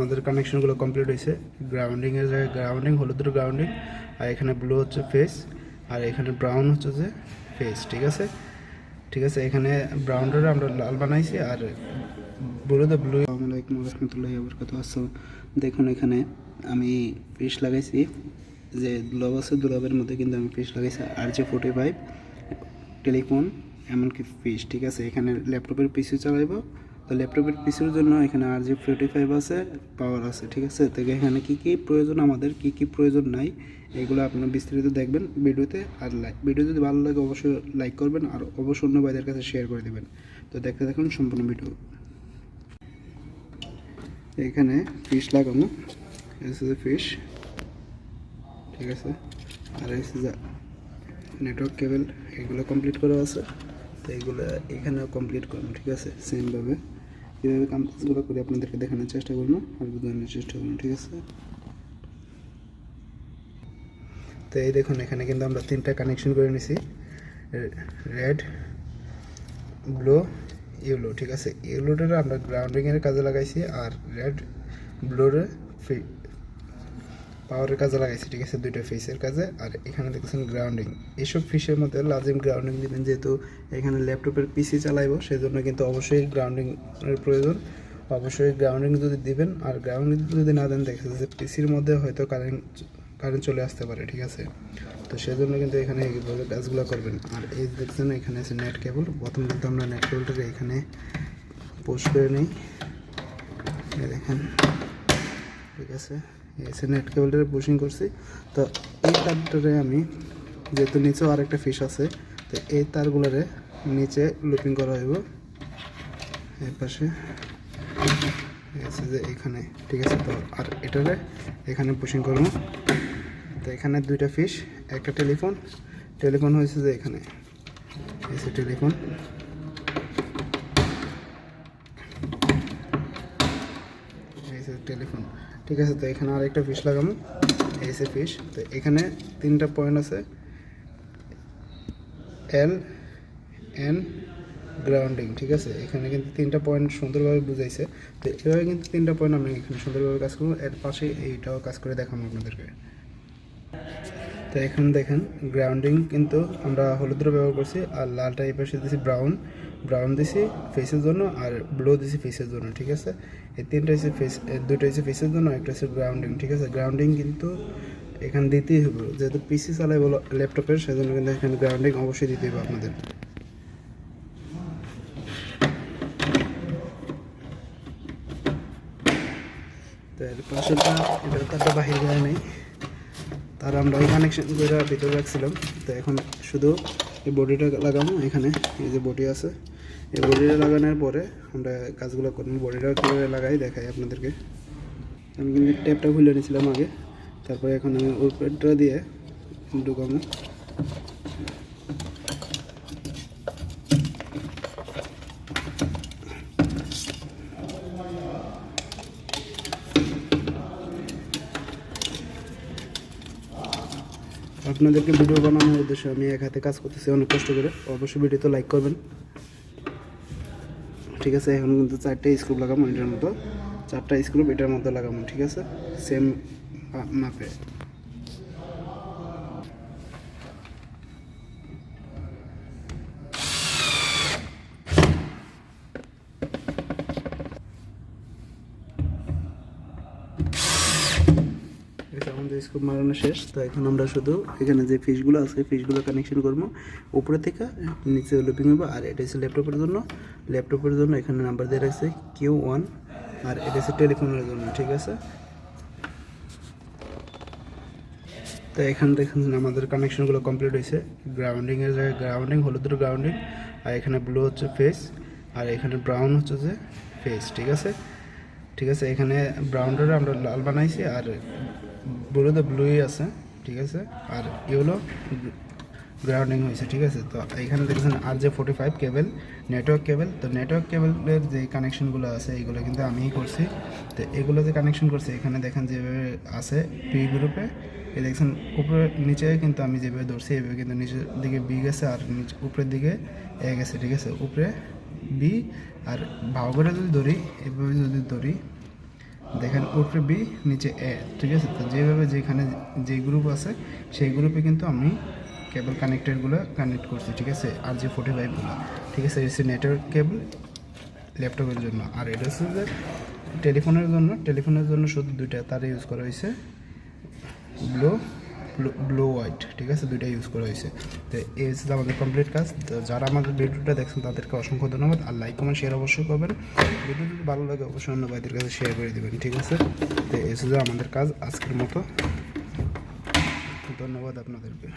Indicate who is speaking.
Speaker 1: আমাদের কানেকশনগুলো কমপ্লিট হয়েছে। গ্রাউন্ডিংয়ের জায়গায় গ্রাউন্ডিং হলুদের গ্রাউন্ডিং আর এখানে ব্লু হচ্ছে ফেস আর এখানে ব্রাউন হচ্ছে যে ফেস ঠিক আছে? ঠিক আছে, এখানে ব্রাউনটা আমরা লাল বানাইছি, আর ব্লু আসসালামু আলাইকুম রহমতুল্লাহি বরকাত দেখুন, এখানে আমি ফিশ লাগাইছি, যে দুলাব আছে দুলাবের মধ্যে কিন্তু আমি ফিশ লাগাইছি আর যে ফোর্টি ফাইভ টেলিফোন, এমনকি ফিশ ঠিক আছে? এখানে ল্যাপটপের পিসি চালাইব তো ল্যাপটপের পিসির জন্য এখানে আর জি ফোর্টি ফাইভ আছে পাওয়ার আছে, ঠিক আছে? তো এখানে কী কী প্রয়োজন? আমাদের কী কী প্রয়োজন নাই, এগুলো আপনারা বিস্তারিত দেখবেন ভিডিওতে। আর লাইক ভিডিও যদি ভালো লাগে অবশ্যই লাইক করবেন, আর অবশ্যই অন্য ভাইদের কাছে শেয়ার করে দেবেন। তো দেখতে দেখুন সম্পূর্ণ ভিডিও। এখানে ফিশ লাগানো এস এসে ফিশ ঠিক আছে? আর এসে নেটওয়ার্ক কেবল এগুলো কমপ্লিট করা আছে। তো এগুলো এখানেও কমপ্লিট করুন ঠিক আছে? সেমভাবে কীভাবে কাজগুলো করে আপনাদেরকে দেখানোর চেষ্টা করব আর বোঝানোর চেষ্টা করুন ঠিক আছে? তো এই দেখুন, এখানে কিন্তু আমরা তিনটা কানেকশন করে নিছি। রেড ব্লু ইয়েলো ঠিক আছে? ইউলোটা আমরা গ্রাউন্ডিংয়ের কাজে লাগাইছি, আর রেড ব্লুরে পাওয়ারের কাজে লাগাইছি, ঠিক আছে? দুইটা ফেসের কাজে। আর এখানে দেখছেন গ্রাউন্ডিং এইসব ফিশের মধ্যে লাজিম গ্রাউন্ডিং দিবেন, যেহেতু এখানে ল্যাপটপের পিসি চালাইবো সেই জন্য কিন্তু অবশ্যই গ্রাউন্ডিং এর প্রয়োজন। অবশ্যই গ্রাউন্ডিং যদি দিবেন, আর গ্রাউন্ডিং যদি না দেন, দেখা যাচ্ছে পিসির মধ্যে হয়তো কারেন্ট কারেন্ট চলে আসতে পারে, ঠিক আছে? তো সেজন্য কিন্তু এখানে এইভাবে কাজগুলো করবেন। আর এই দেখছেন, এখানে আছে নেট কেবল প্রথম কিন্তু আমরা নেট কেবলটাকে এখানে পোস্ট করে নিই। দেখেন, ঠিক আছে? এসে নেট কেবলটারে পুশিং করছি। তো এই তারটারে আমি যেহেতু নিচেও আরেকটা ফিশ আছে, তো এই তারগুলোরে নিচে লুপিং করা হইব। এই পাশে। যে এখানে, ঠিক আছে? তো আর এটারে এখানে পুশিং করব। তো এখানে দুইটা ফিশ একটা টেলিফোন টেলিফোন হয়েছে যে এখানে। এসে টেলিফোন টেলিফোন ঠিক আছে, তো এখানে আরেকটা ফিশ লাগাবো। এই সে ফিশ তো এখানে তিনটা পয়েন্ট আছে। এল এন গ্রাউন্ডিং ঠিক আছে? এখানে কিন্তু তিনটা পয়েন্ট সুন্দরভাবে বুঝাইছে। তো এভাবে কিন্তু তিনটা পয়েন্ট আমি এখানে সুন্দরভাবে কাজ করব। এর পাশে এইটাও কাজ করে দেখাবো আপনাদেরকে। তো এখন দেখেন গ্রাউন্ডিং কিন্তু আমরা হলুদের ব্যবহার করছি আর লালটা এই পাশে দিছি ব্রাউন ব্রাউন দিছি ফেসের জন্য আর ব্লু দিছি ফেসের জন্য, ঠিক আছে? এই তিনটা হচ্ছে ফেস দুটো হচ্ছে ফেসের জন্য, একটা হচ্ছে গ্রাউন্ডিং ঠিক আছে? গ্রাউন্ডিং কিন্তু এখানে দিতেই হবে। যেহেতু পিসি চালাই বলো ল্যাপটপের সেজন্য কিন্তু এখানে গ্রাউন্ডিং অবশ্যই দিতে হবে আপনাদের। তো এর পাশেরটা এটা তারটা বাহির যায় নেই। তার আমরা ওই কানেকশন করে ভিতরে রাখছিলাম। তো এখন শুধু এই বডিটা লাগানো এখানে এই যে বডি আছে। এই বডিটা লাগানোর পরে আমরা কাজগুলো করব বডিটা কীভাবে লাগাই দেখাই আপনাদেরকে। আমি কিন্তু ট্যাপটা খুলে নিয়েছিলাম আগে। তারপরে এখন আমি ওই উপরটা দিয়ে ঢুকাবো। আপনাদেরকে ভিডিও বানানোর উদ্দেশ্যে আমি এক হাতে কাজ করতেছি, অনেক কষ্ট করে। অবশ্যই ভিডিও তো লাইক করবেন। ঠিক আছে, এখন কিন্তু চারটে স্ক্রুপ লাগাবো, এটার মতো। চারটা স্ক্রুপ এটার মতো লাগাবো, ঠিক আছে? সেম মাপে। স্কুপ মারানো শেষ, তো এখন আমরা শুধু এখানে যে ফিশগুলো আছে ফিশগুলো কানেকশন করব। উপরে থেকে নিচে লুপিং হবে আর এটা হচ্ছে ল্যাপটপের জন্য। ল্যাপটপের জন্য এখানে নাম্বার দিয়ে রাখছে কিউ ওয়ান আর এটা হচ্ছে টেলিফোনের জন্য, ঠিক আছে? তো এখানে দেখেন আমাদের কানেকশনগুলো কমপ্লিট হয়েছে। গ্রাউন্ডিংয়ের জায়গায় গ্রাউন্ডিং হলুদের গ্রাউন্ডিং আর এখানে ব্লু হচ্ছে ফেস আর এখানে ব্রাউন হচ্ছে যে ফেস ঠিক আছে? ঠিক আছে, এখানে ব্রাউনটা আমরা লাল বানাইছি, আর ব্লুতে ব্লুই আছে, ঠিক আছে? আর ইউলো গ্রাউন্ডিং হয়েছে, ঠিক আছে? তো এখানে দেখছেন আর যে forty five cable network cable তো নেটওয়ার্ক কেবলের যে কানেকশনগুলো আছে, এগুলো কিন্তু আমিই করছি। তো এগুলো যে কানেকশন করছি, এখানে দেখেন যেভাবে আছে পি গ্রুপে এই দেখছেন উপরে, নিচে কিন্তু আমি যেভাবে ধরছি, এভাবে কিন্তু নিচের দিকে বি গেছে আর উপরের দিকে এ গেছে, ঠিক আছে? উপরে বি আর ভাও করে যদি ধরি, এভাবে যদি ধরি দেখেন উপরে বি নিচে এ ঠিক আছে? তো যেভাবে যেখানে যে গ্রুপ আছে, সেই গ্রুপে কিন্তু আমি কেবল কানেক্টেডগুলো কানেক্ট করছি, ঠিক আছে? আর যে ফোর্টি ফাইভগুলো ঠিক আছে? এসে নেটওয়ার্ক কেবল ল্যাপটপের জন্য। আর এটা হচ্ছে যে টেলিফোনের জন্য টেলিফোনের জন্য শুধু দুইটা তার ইউজ করা হয়েছে ব্লো ব্লো হোয়াইট ঠিক আছে? দুইটা ইউজ করা হয়েছে। তো এই হচ্ছে আমাদের কমপ্লিট কাজ। তো যারা আমাদের ভিডিওটা দেখছেন, তাদেরকে অসংখ্য ধন্যবাদ। আর লাইক কমেন্ট শেয়ার অবশ্যই করবেন। ভিডিও যদি ভালো লাগে, অবশ্যই অন্য ভাইদের কাছে শেয়ার করে দেবেন, ঠিক আছে? তো এই হচ্ছে আমাদের কাজ আজকের মতো। ধন্যবাদ আপনাদেরকে।